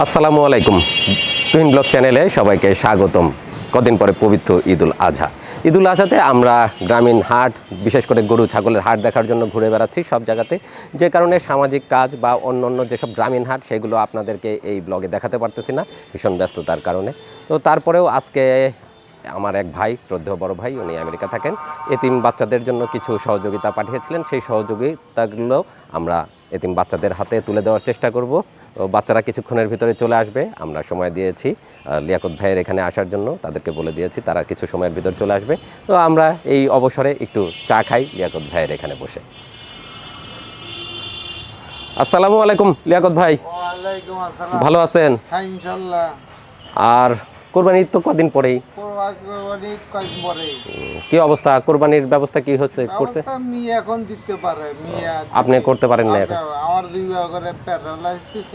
আসসালামু আলাইকুম। তুহিন ব্লগ চ্যানেলে সবাইকে স্বাগতম। কদিন পরে পবিত্র ঈদুল আজহা। ঈদুল আজহাতে আমরা গ্রামীণ হাট, বিশেষ করে গরু, ছাগলের হাট দেখার জন্য ঘুরে বেড়াচ্ছি সব জায়গাতে। যে কারণে সামাজিক কাজ বা অন্য অন্য যেসব গ্রামীণ হাট, সেগুলো আপনাদেরকে এই ব্লগে দেখাতে পারতেছি না, ভীষণ ব্যস্ততার কারণে। তো তারপরেও আজকে আমার এক ভাই, শ্রদ্ধেয় বড় ভাই, উনি আমেরিকা থাকেন। এতিম বাচ্চাদের জন্য কিছু সহযোগিতা পাঠিয়েছিলেন। সেই সহযোগিতাগুলো আমরা এতিম বাচ্চাদের হাতে তুলে দেওয়ার চেষ্টা করব। বাচ্চারা কিছুক্ষণের ভিতরে চলে আসবে। আমরা সময় দিয়েছি লিয়াকত ভাইয়ের এখানে আসার জন্য। তাদেরকে বলে দিয়েছি তারা কিছু সময়ের ভিতরে চলে আসবে। তো আমরা এই অবসরে একটু চা খাই লিয়াকত ভাইয়ের এখানে বসে। আসসালামু আলাইকুম লিয়াকত ভাই। ভালো আছেন? হ্যাঁ আর কোরবানির তো কদিন পরেই? কি অবস্থা? কোরবানির ব্যবস্থা কি হচ্ছে করছে? এখন দিতে পারে আপনি করতে পারেন না এখন? আমার দুই ভাগের প্যারালাইসিস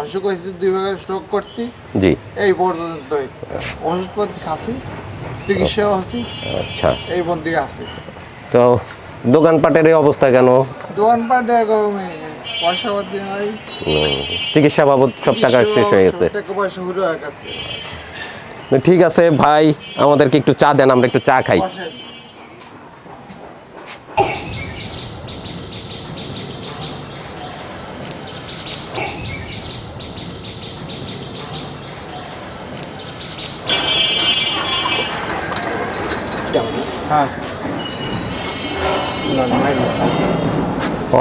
অসুখ হয়েছে দুই ভাগের স্ট্রোক করছি। জি। এই পর্যন্তই। ওষুধপত্র খাচ্ছি চিকিৎসাও আছি আচ্ছা। এই বন্দি আছি। তো দোকানপাটের এই অবস্থা কেন? চিকিৎসা বাবদ সব টাকা শেষ হয়ে গেছে। ঠিক আছে, ভাই, আমাদেরকে একটু চা দেন, আমরা একটু চা খাই।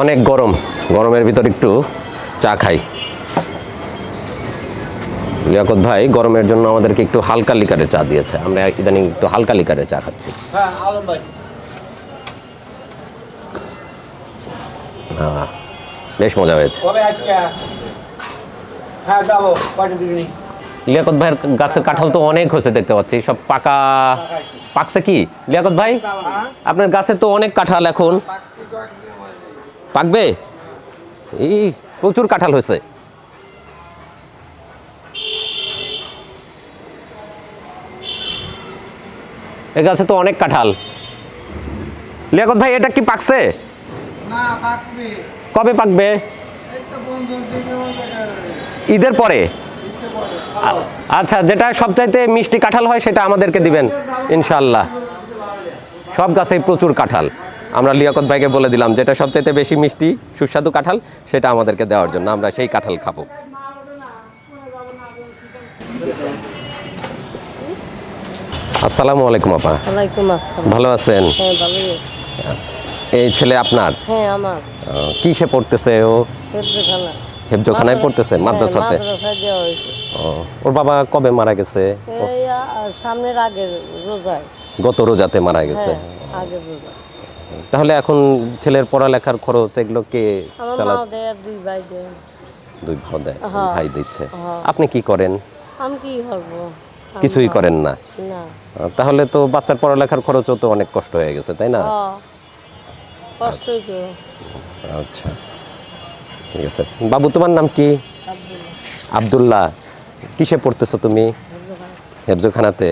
অনেক গরম, গরমের ভিতর একটু চা খাই। লিয়াকত ভাই গরমের জন্য আমাদেরকে একটু হালকা লিকারে চা দিয়েছে। আমরা ইদানিং একটু হালকা লিকারে চা খাচ্ছি। হ্যাঁ বেশ মজা হয়েছে। হ্যাঁ লিয়াকত ভাইয়ের গাছের কাঁঠাল তো অনেক হয়েছে দেখতে পাচ্ছি। সব পাকা পাকছে কি? লিয়াকত ভাই আপনার গাছে তো অনেক কাঁঠাল এখন। পাকবে? এই প্রচুর কাঁঠাল হয়েছে। এ গাছে তো অনেক কাঁঠাল। লিয়াকত ভাই এটা কি পাকছে? কবে পাকবে? ঈদের পরে? আচ্ছা যেটা সবচাইতে মিষ্টি কাঁঠাল হয় সেটা আমাদেরকে দিবেন ইনশাল্লাহ সব গাছেই প্রচুর কাঁঠাল। আমরা লিয়াকত ভাইকে বলে দিলাম যেটা সবচাইতে বেশি মিষ্টি সুস্বাদু কাঁঠাল সেটা আমাদেরকে দেওয়ার জন্য আমরা সেই কাঁঠাল খাব। আসসালামু আলাইকুম আপা। ওয়ালাইকুম আসসালাম। ভালো আছেন? হ্যাঁ ভালোই আছি। এই ছেলে আপনার? হ্যাঁ আমার। আহ, কিসে পড়তেছে ও? সেদ্ধখানা হেফজোখানায় পড়তেছে মাদ্রাসাতে? হয়েছে। ও, ওর বাবা কবে মারা গেছে? এই সামনের আগের রোজায়। গত রোজাতে মারা গেছে। হ্যাঁ আগের রোজা তাহলে এখন ছেলের পড়ালেখার খরচ এগুলো কে আমার চালা মা দেয় দুই ভাই দেয়। দুই ভাই দেয় হ্যাঁ। ভাই দিচ্ছে। হ্যাঁ। আপনি কি করেন? আমি কি করব? কিছুই করেন না। তাহলে তো বাচ্চার পড়ালেখার খরচও তো অনেক কষ্ট হয়ে গেছে তাই না? হ্যাঁ আচ্ছা ঠিক আছে। বাবু তোমার নাম কি? আব্দুল্লাহ। কিসে পড়তেছো তুমি? হেফজোখানাতে।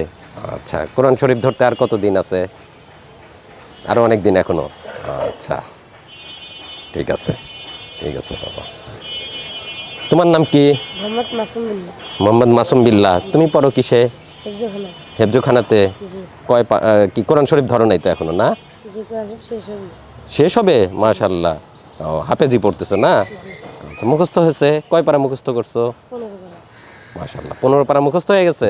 আচ্ছা কোরআন শরীফ ধরতে আর কত দিন আছে? আরও অনেক দিন এখনও। আচ্ছা ঠিক আছে ঠিক আছে বাবা। তোমার নাম কি? মোহাম্মদ মাসুম বিল্লা। মোহাম্মদ মাসুম বিল্লাহ তুমি পড়ো কিসে? হেফজোখানা হেফজোখানাতে? কয় কি কোরআন শরীফ ধরো নাই তো এখনও না? জি কোরআন শেষ হবে। শেষ হবে? ও হাফেজি পড়তেছে না? আচ্ছা মুখস্থ হয়েছে। কয় পারা মুখস্থ করছ? পনেরো মাশাল্লাহ পনেরো পারা মুখস্থ হয়ে গেছে?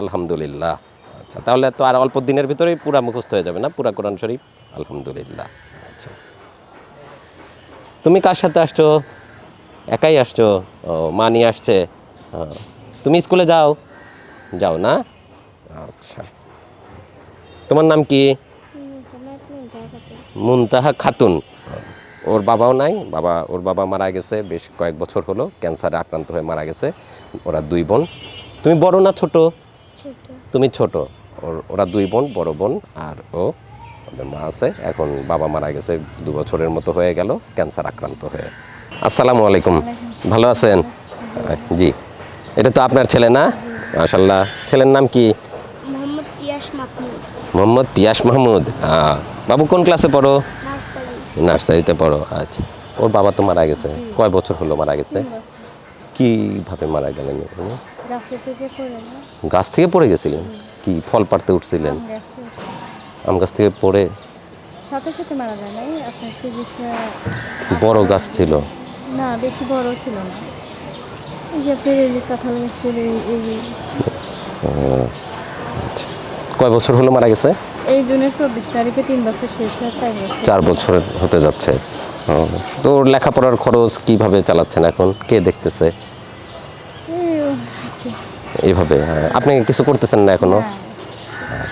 আলহামদুলিল্লাহ। আচ্ছা তাহলে তো আর অল্প দিনের ভিতরেই পুরা মুখস্থ হয়ে যাবে না? পুরা কোরআন শরীফ? আলহামদুলিল্লাহ। আচ্ছা। তুমি কার সাথে আসছো? একাই আসছো? ও মা নিয়ে আসছে? তুমি স্কুলে যাও। যাও না? আচ্ছা। তোমার নাম কি? মুনতাহা খাতুন। ওর বাবাও নাই। বাবা ওর বাবা মারা গেছে বেশ কয়েক বছর হলো। ক্যান্সারে আক্রান্ত হয়ে মারা গেছে। ওরা দুই বোন। তুমি বড় না ছোট। তুমি ছোট। ওর ওরা দুই বোন বড় বোন আর ও ওদের মা আছে। এখন বাবা মারা গেছে দু বছরের মতো হয়ে গেল ক্যান্সার আক্রান্ত হয়ে। আসসালামু আলাইকুম। ভালো আছেন? জি। এটা তো আপনার ছেলে না? মাশাল্লাহ ছেলের নাম কি? মোহাম্মদ পিয়াস মাহমুদ। বাবু কোন ক্লাসে পড়ো? নার্সারিতে পড়ো। আচ্ছা। ওর বাবা তো মারা গেছে। কয় বছর হলো মারা গেছে? কীভাবে মারা গেলেন গাছে থেকে পড়ে না? গাছ থেকে পড়ে গেছিলেন? কি ফল পাড়তে উঠছিলেন? আম গাছ থেকে পড়ে? সাথে সাথে মারা যায় নাই? আপনার চিকিৎসা বড় গাছ ছিল। না বেশি বড় ছিল না। এই যে আপনার এই যে কাঁঠাল গাছের এই- যে আচ্ছা। কয় বছর হলো মারা গেছে? এই জুনের চব্বিশ তারিখে তিন বছর শেষ হয় চার বছর। চার বছর হতে যাচ্ছে। তো ওর লেখাপড়ার খরচ কীভাবে চালাচ্ছেন এখন? কে দেখতেছে? এইভাবে হ্যাঁ। আপনি কিছু করতেছেন না এখনও? হ্যাঁ।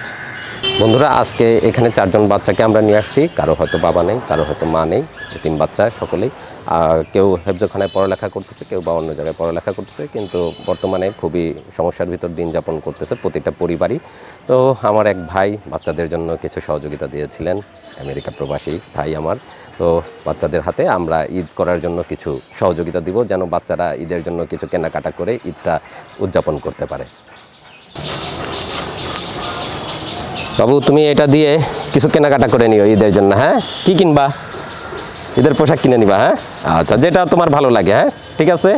বন্ধুরা আজকে এখানে চারজন বাচ্চাকে আমরা নিয়ে আসছি। কারও হয়তো বাবা নেই কারও হয়তো মা নেই তিন বাচ্চা সকলেই। কেউ হেফজখানায় পড়ালেখা করতেছে, কেউ বা অন্য জায়গায় পড়ালেখা করতেছে, কিন্তু বর্তমানে খুবই সমস্যার ভিতর দিন যাপন করতেছে প্রতিটা পরিবারই। তো আমার এক ভাই বাচ্চাদের জন্য কিছু সহযোগিতা দিয়েছিলেন, আমেরিকা প্রবাসী ভাই আমার। তো বাচ্চাদের হাতে আমরা ঈদ করার জন্য কিছু সহযোগিতা দিব, যেন বাচ্চারা ঈদের জন্য কিছু কেনাকাটা করে ঈদটা উদযাপন করতে পারে। বাবু, তুমি এটা দিয়ে কিছু কেনাকাটা করে নিও ঈদের জন্য হ্যাঁ? কি কিনবা? ঈদের পোশাক কিনে নিবা হ্যাঁ? আচ্ছা যেটা তোমার ভালো লাগে হ্যাঁ? ঠিক আছে?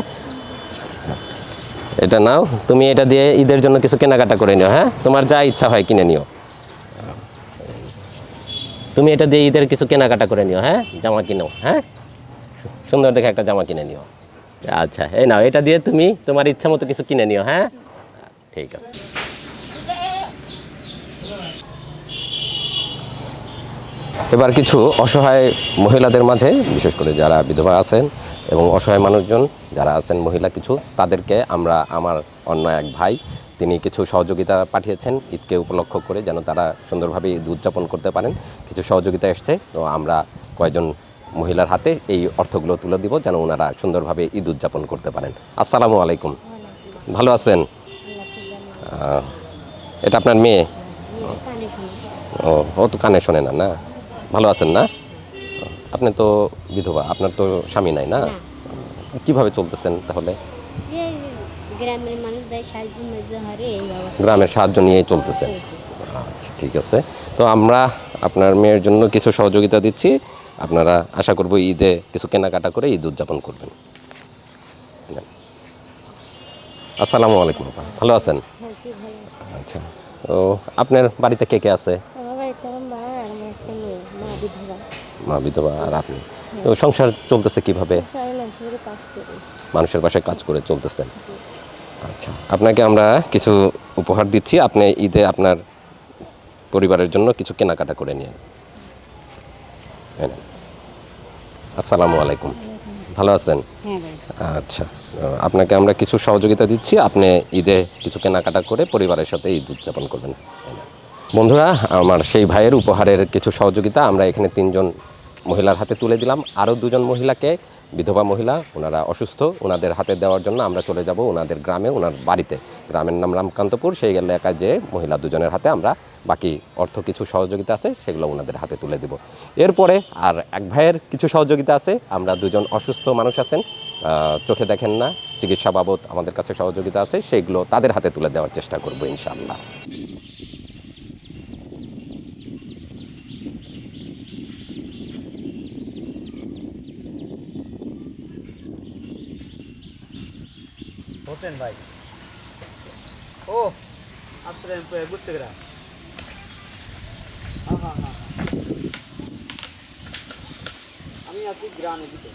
এটা নাও, তুমি এটা দিয়ে ঈদের জন্য কিছু কেনাকাটা করে নিও হ্যাঁ? তোমার যা ইচ্ছা হয় কিনে নিও। তুমি এটা দিয়ে ঈদের কিছু কেনাকাটা করে নিও হ্যাঁ? জামা কিনো হ্যাঁ? সুন্দর দেখে একটা জামা কিনে নিও। আচ্ছা এই নাও, এটা দিয়ে তুমি তোমার ইচ্ছা মতো কিছু কিনে নিও হ্যাঁ? ঠিক আছে। এবার কিছু অসহায় মহিলাদের মাঝে বিশেষ করে যারা বিধবা আছেন এবং অসহায় মানুষজন যারা আছেন মহিলা কিছু তাদেরকে আমরা আমার অন্য এক ভাই তিনি কিছু সহযোগিতা পাঠিয়েছেন ঈদকে উপলক্ষ করে যেন তারা সুন্দরভাবে ঈদ উদযাপন করতে পারেন। কিছু সহযোগিতা এসছে তো আমরা কয়েকজন মহিলার হাতে এই অর্থগুলো তুলে দিব যেন ওনারা সুন্দরভাবে ঈদ উদযাপন করতে পারেন। আসসালামু আলাইকুম। ভালো আছেন? এটা আপনার মেয়ে? ও ও তো কানে শোনে না না? ভালো আছেন না? আপনি তো বিধবা আপনার তো স্বামী নাই না? কীভাবে চলতেছেন তাহলে? গ্রামের মানুষ যায় সাহায্য গ্রামের সাহায্য নিয়েই চলতেছেন আচ্ছা ঠিক আছে। তো আমরা আপনার মেয়ের জন্য কিছু সহযোগিতা দিচ্ছি। আপনারা আশা করব ঈদে কিছু কেনাকাটা করে ঈদ উদযাপন করবেন। আসসালামু আলাইকুম ভালো আছেন? হ্যাঁ আচ্ছা। তো আপনার বাড়িতে কে কে আছে আমার বাড়িতে আমার মা আর আমার একটা মেয়ে মা বিধবা মা বিধবা আর আপনি তো সংসার চলতেছে কীভাবে? মানুষের বাসায় কাজ করে চলতেছেন। আচ্ছা আপনাকে আমরা কিছু উপহার দিচ্ছি। আপনি ঈদে আপনার পরিবারের জন্য কিছু কেনাকাটা করে নেন। আসসালামু আলাইকুম। ভালো আছেন? হ্যাঁ আচ্ছা আপনাকে আমরা কিছু সহযোগিতা দিচ্ছি। আপনি ঈদে কিছু কেনাকাটা করে পরিবারের সাথে ঈদ উদযাপন করবেন। বন্ধুরা আমার সেই ভাইয়ের উপহারের কিছু সহযোগিতা। আমরা এখানে তিনজন মহিলার হাতে তুলে দিলাম। আরও দুজন মহিলাকে, বিধবা মহিলা, ওনারা অসুস্থ, ওনাদের হাতে দেওয়ার জন্য আমরা চলে যাব ওনাদের গ্রামে, ওনার বাড়িতে। গ্রামের নাম রামকান্তপুর, সেই এলাকায় যে মহিলা দুজনের হাতে আমরা বাকি অর্থ কিছু সহযোগিতা আছে, সেগুলো ওনাদের হাতে তুলে দেব। এরপরে আর এক ভাইয়ের কিছু সহযোগিতা আছে, আমরা দুজন অসুস্থ মানুষ আছেন চোখে দেখেন না, চিকিৎসা বাবদ আমাদের কাছে সহযোগিতা আছে, সেগুলো তাদের হাতে তুলে দেওয়ার চেষ্টা করব ইনশাআল্লাহ। হোসেন ভাই। ও হ্যাঁ আমি আছি গ্রামে দিতে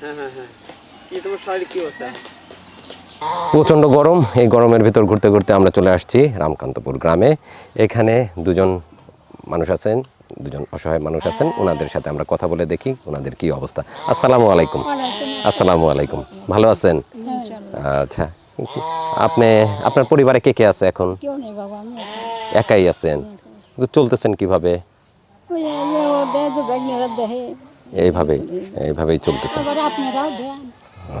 হ্যাঁ হ্যাঁ হ্যাঁ। কি তোমার শারীরিক কি অবস্থা? প্রচণ্ড গরম। এই গরমের ভিতর ঘুরতে ঘুরতে আমরা চলে আসছি রামকান্তপুর গ্রামে। এখানে দুজন মানুষ আছেন। দুজন অসহায় মানুষ আছেন, ওনাদের সাথে আমরা কথা বলে দেখি ওনাদের কি অবস্থা। আসসালামু আলাইকুম। আসসালামু আলাইকুম। ভালো আছেন? আচ্ছা। আপনি, আপনার পরিবারে কে কে আছে এখন? একাই আছেন। চলতেছেন কীভাবে? দেহে এইভাবেই চলতেছেন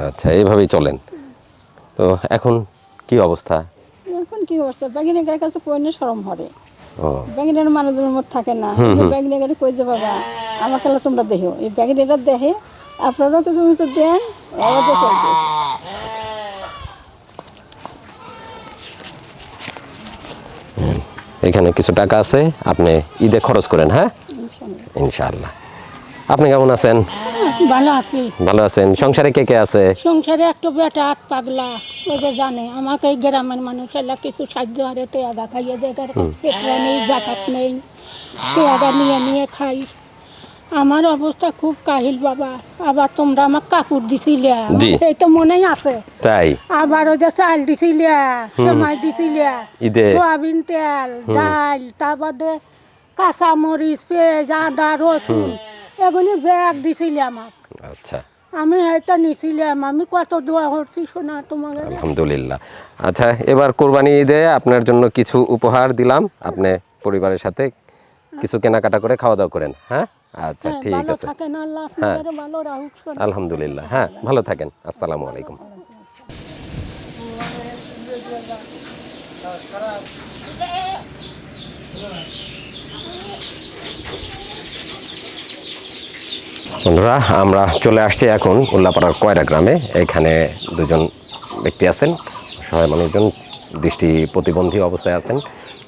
আচ্ছা এইভাবেই চলেন। তো এখন কি অবস্থা? এখন কি অবস্থা? কাছে পড়লে হরে মানুষের মধ্যে থাকে না। কই যে বাবা? আমাকে তোমরা দেহো এই দেহে আপনারাও কিছু কিছু দেন চলতে এখানে কিছু টাকা আছে আপনি ঈদে খরচ করেন হ্যাঁ? ইনশাআল্লাহ। আপনি কেমন আছেন? ভালো আছি। ভালো আছেন। সংসারে কে কে আছে? সংসারে একটা বেটা হাত পাগলা। ওই যে জানে আমাকে এই গ্রামের মানুষ এলা কিছু সাহায্য আরে তেয়াদা খাইয়ে দেয় পেটরা নেই জাকাত নেই তেয়াদা নিয়ে নিয়ে খাই। আমার অবস্থা খুব কাহিল বাবা। আবার তোমরা আমার কাপড় দিছিলে। এই তো মনেই আছে। তাই? আবার ওই যে চাল দিছিলে সময় দিছিলে সোয়াবিন তেল ডাল তারপরে কাঁচা মরিচ পেঁয়াজ আদা রসুন। এগুলি ব্যাগ দিছিলে আমাক। আচ্ছা। আমি এটা নিছিলাম আমি কত দোয়া করছি শোনা তোমাকে। আলহামদুলিল্লাহ। আচ্ছা এবার কোরবানি ঈদে আপনার জন্য কিছু উপহার দিলাম। আপনি পরিবারের সাথে কিছু কেনাকাটা করে খাওয়া দাওয়া করেন হ্যাঁ? আচ্ছা ঠিক আছে। শোনা। আলহামদুলিল্লাহ। হ্যাঁ ভালো থাকেন। আসসালামু আলাইকুম। বন্ধুরা আমরা চলে আসছি এখন উল্লাপাড়ার কয়রা গ্রামে। এখানে দুজন ব্যক্তি আছেন সহায় মানুষজন দৃষ্টি প্রতিবন্ধী অবস্থায় আছেন।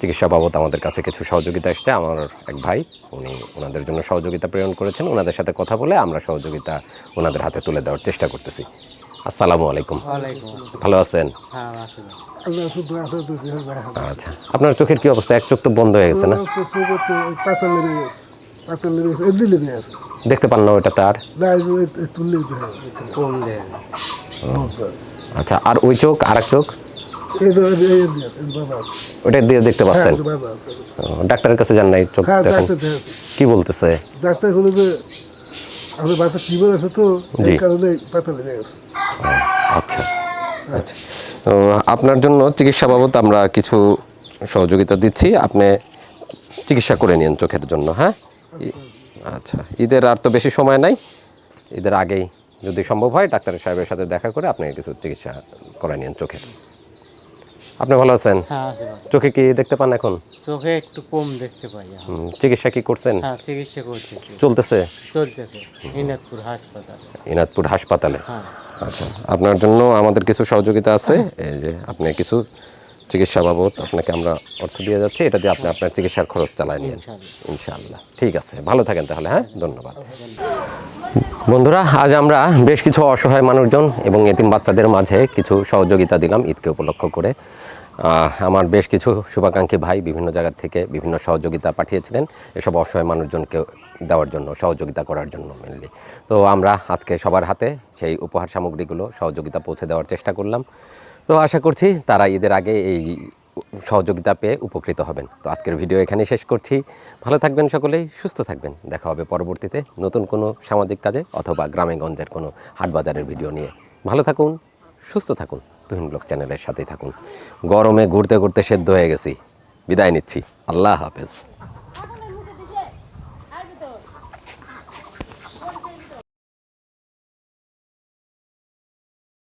চিকিৎসা বাবদ আমাদের কাছে কিছু সহযোগিতা এসছে। আমার এক ভাই উনি ওনাদের জন্য সহযোগিতা প্রেরণ করেছেন। ওনাদের সাথে কথা বলে আমরা সহযোগিতা ওনাদের হাতে তুলে দেওয়ার চেষ্টা করতেছি। আসসালামু আলাইকুম। ভালো আছেন? হ্যাঁ আচ্ছা। আপনার চোখের কি অবস্থা? এক চোখ তো বন্ধ হয়ে গেছে না? এমনি দেখতে পান না ওটা তার না তুললেই কম দেয় আচ্ছা আর ওই চোখ আর এক চোখ? এই বাবা আছে। ওটা দিয়ে দেখতে হ্যাঁ পাচ্ছেন? বাবা আছে। ও, ডাক্তারের কাছে যান নাই চোখ হ্যাঁ দেখেন। কি বলতেছে? ডাক্তার হলো যে আমাদের বাচ্চা টিউমার আছে তো? এই কারণে পাতা লেগে গেছে। আচ্ছা আচ্ছা। তো আপনার জন্য চিকিৎসা বাবদ আমরা কিছু সহযোগিতা দিচ্ছি। আপনি চিকিৎসা করে নিন চোখের জন্য হ্যাঁ? আচ্ছা ঈদের আর তো বেশি সময় নাই। ঈদের আগেই যদি সম্ভব হয় ডাক্তার সাহেবের সাথে দেখা করে আপনি কিছু চিকিৎসা করে নিন চোখের। আপনি ভালো আছেন? হ্যাঁ চোখে কি দেখতে পান এখন? চোখে একটু কম দেখতে পাই হুম, চিকিৎসা কি করছেন? হ্যাঁ চিকিৎসা করতেছি চলতেছে? চলতেছে ইনাদপুর হাসপাতাল। ইনাদপুর হাসপাতালে? হ্যাঁ। আচ্ছা আপনার জন্য আমাদের কিছু সহযোগিতা আছে? এই যে আপনি কিছু চিকিৎসা বাবদ আপনাকে আমরা অর্থ দিয়ে যাচ্ছি। এটা দিয়ে আপনি আপনার চিকিৎসার খরচ চালায় নিন ইনশাআল্লাহ। ঠিক আছে। ভালো থাকেন তাহলে হ্যাঁ? ধন্যবাদ। বন্ধুরা আজ আমরা বেশ কিছু অসহায় মানুষজন এবং এতিম বাচ্চাদের মাঝে কিছু সহযোগিতা দিলাম ঈদকে উপলক্ষ করে। আমার বেশ কিছু শুভাকাঙ্ক্ষী ভাই বিভিন্ন জায়গা থেকে বিভিন্ন সহযোগিতা পাঠিয়েছিলেন এসব অসহায় মানুষজনকে দেওয়ার জন্য সহযোগিতা করার জন্য মেনলি তো আমরা আজকে সবার হাতে সেই উপহার সামগ্রীগুলো সহযোগিতা পৌঁছে দেওয়ার চেষ্টা করলাম। তো আশা করছি তারা ঈদের আগে এই সহযোগিতা পেয়ে উপকৃত হবেন। তো আজকের ভিডিও এখানে শেষ করছি। ভালো থাকবেন সকলেই, সুস্থ থাকবেন। দেখা হবে পরবর্তীতে নতুন কোনো সামাজিক কাজে অথবা গ্রামে গঞ্জের কোনো হাট বাজারের ভিডিও নিয়ে। ভালো থাকুন, সুস্থ থাকুন। তুহিন ব্লগ চ্যানেলের সাথেই থাকুন। গরমে ঘুরতে ঘুরতে সেদ্ধ হয়ে গেছি। বিদায় নিচ্ছি। আল্লাহ হাফেজ।